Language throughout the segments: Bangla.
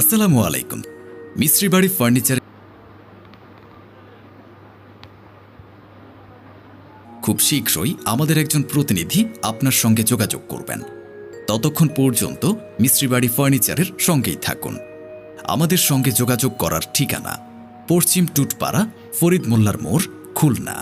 আসসালামু আলাইকুম। মিস্ত্রি বাড়ি ফার্নিচার খুব শীঘ্রই আমাদের একজন প্রতিনিধি আপনার সঙ্গে যোগাযোগ করবেন। ততক্ষণ পর্যন্ত মিস্ত্রি বাড়ি ফার্নিচারের সঙ্গেই থাকুন। আমাদের সঙ্গে যোগাযোগ করার ঠিকানা পশ্চিম টুটপাড়া ফরিদ মোল্লার মোড়, খুলনা।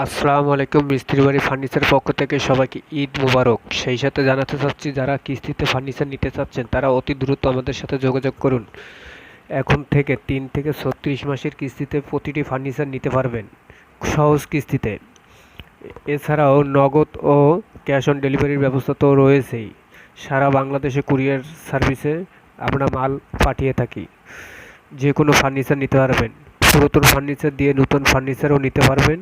আসসালামু আলাইকুম, মিস্ত্রি বাড়ি ফার্নিচার পক্ষ থেকে সবাইকে ঈদ মোবারক। সেই সাথে জানাতে চাচ্ছি, যারা কিস্তিতে ফার্নিচার নিতে চাচ্ছেন, তারা অতি দ্রুত আমাদের সাথে যোগাযোগ করুন। এখন থেকে তিন থেকে ছত্রিশ মাসের কিস্তিতে প্রতিটি ফার্নিচার নিতে পারবেন, সহজ কিস্তিতে। এছাড়াও নগদ ও ক্যাশ অন ডেলিভারির ব্যবস্থা তো রয়েছেই। সারা বাংলাদেশে কুরিয়ার সার্ভিসে আমরা মাল পাঠিয়ে থাকি। যে কোনো ফার্নিচার নিতে পারবেন। পুরাতন ফার্নিচার দিয়ে নতুন ফার্নিচারও নিতে পারবেন।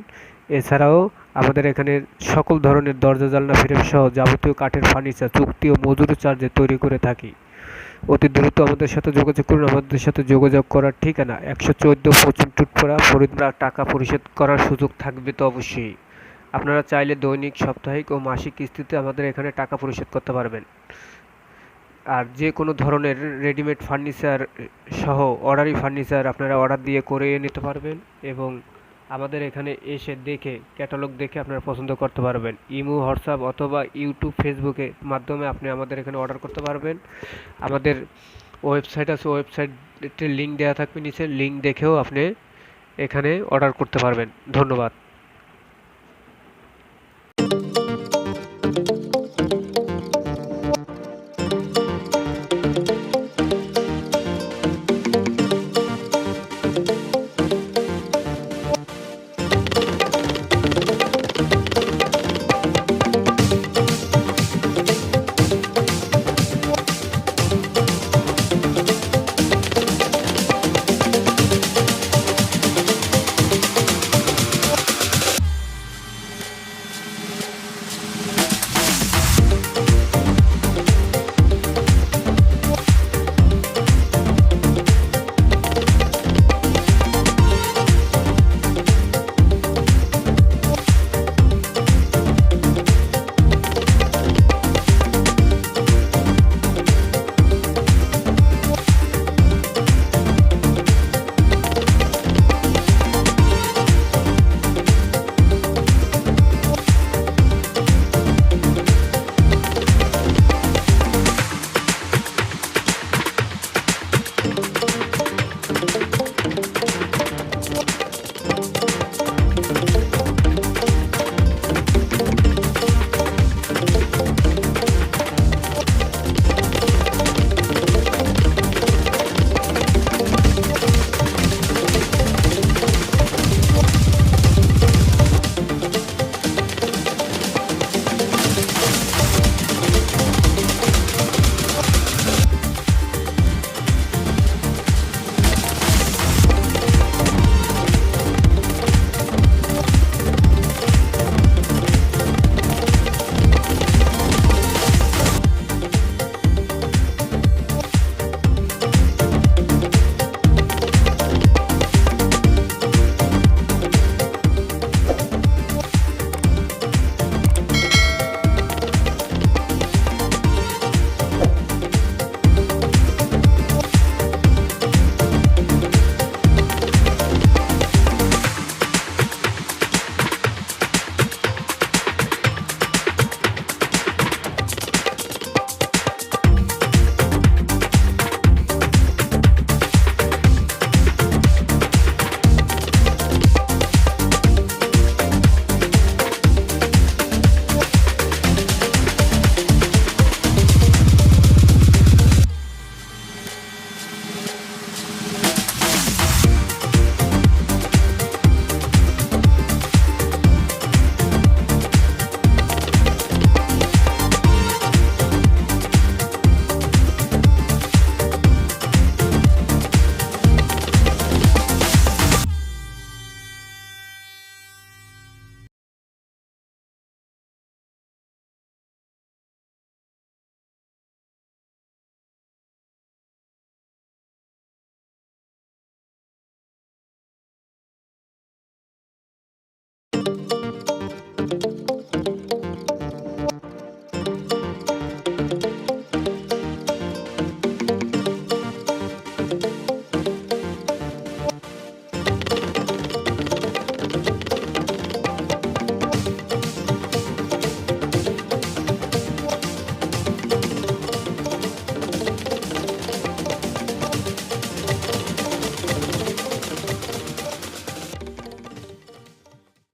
এছাড়াও আমাদের এখানে সকল ধরনের দরজা, জানলা, ফ্রেম সহ যাবতীয় কাঠের ফার্নিচার চুক্তি ও মজুরি চার্জে তৈরি করে থাকি। অতি দ্রুত আমাদের সাথে যোগাযোগ করুন। আমাদের সাথে যোগাযোগ করার ঠিকানা একশো চোদ্দ পশ্চিম টুটপাড়া ফরিদরা টাকা পরিশোধ করার সুযোগ থাকবে তো অবশ্যই। আপনারা চাইলে দৈনিক, সাপ্তাহিক ও মাসিক কিস্তিতে আমাদের এখানে টাকা পরিশোধ করতে পারবেন। আর যে কোনো ধরনের রেডিমেড ফার্নিচার সহ অর্ডারি ফার্নিচার আপনারা অর্ডার দিয়ে করে নিতে পারবেন এবং আমাদের এখানে এসে দেখে ক্যাটালগ দেখে আপনারা পছন্দ করতে পারবেন। ইমো, হোয়াটসঅ্যাপ অথবা ইউটিউব ফেসবুকে মাধ্যমে আপনি আমাদের এখানে অর্ডার করতে পারবেন। আমাদের ওয়েবসাইট আছে ওয়েবসাইটের লিঙ্ক দেওয়া থাকবে নিচে। লিঙ্ক দেখেও আপনি এখানে অর্ডার করতে পারবেন। ধন্যবাদ।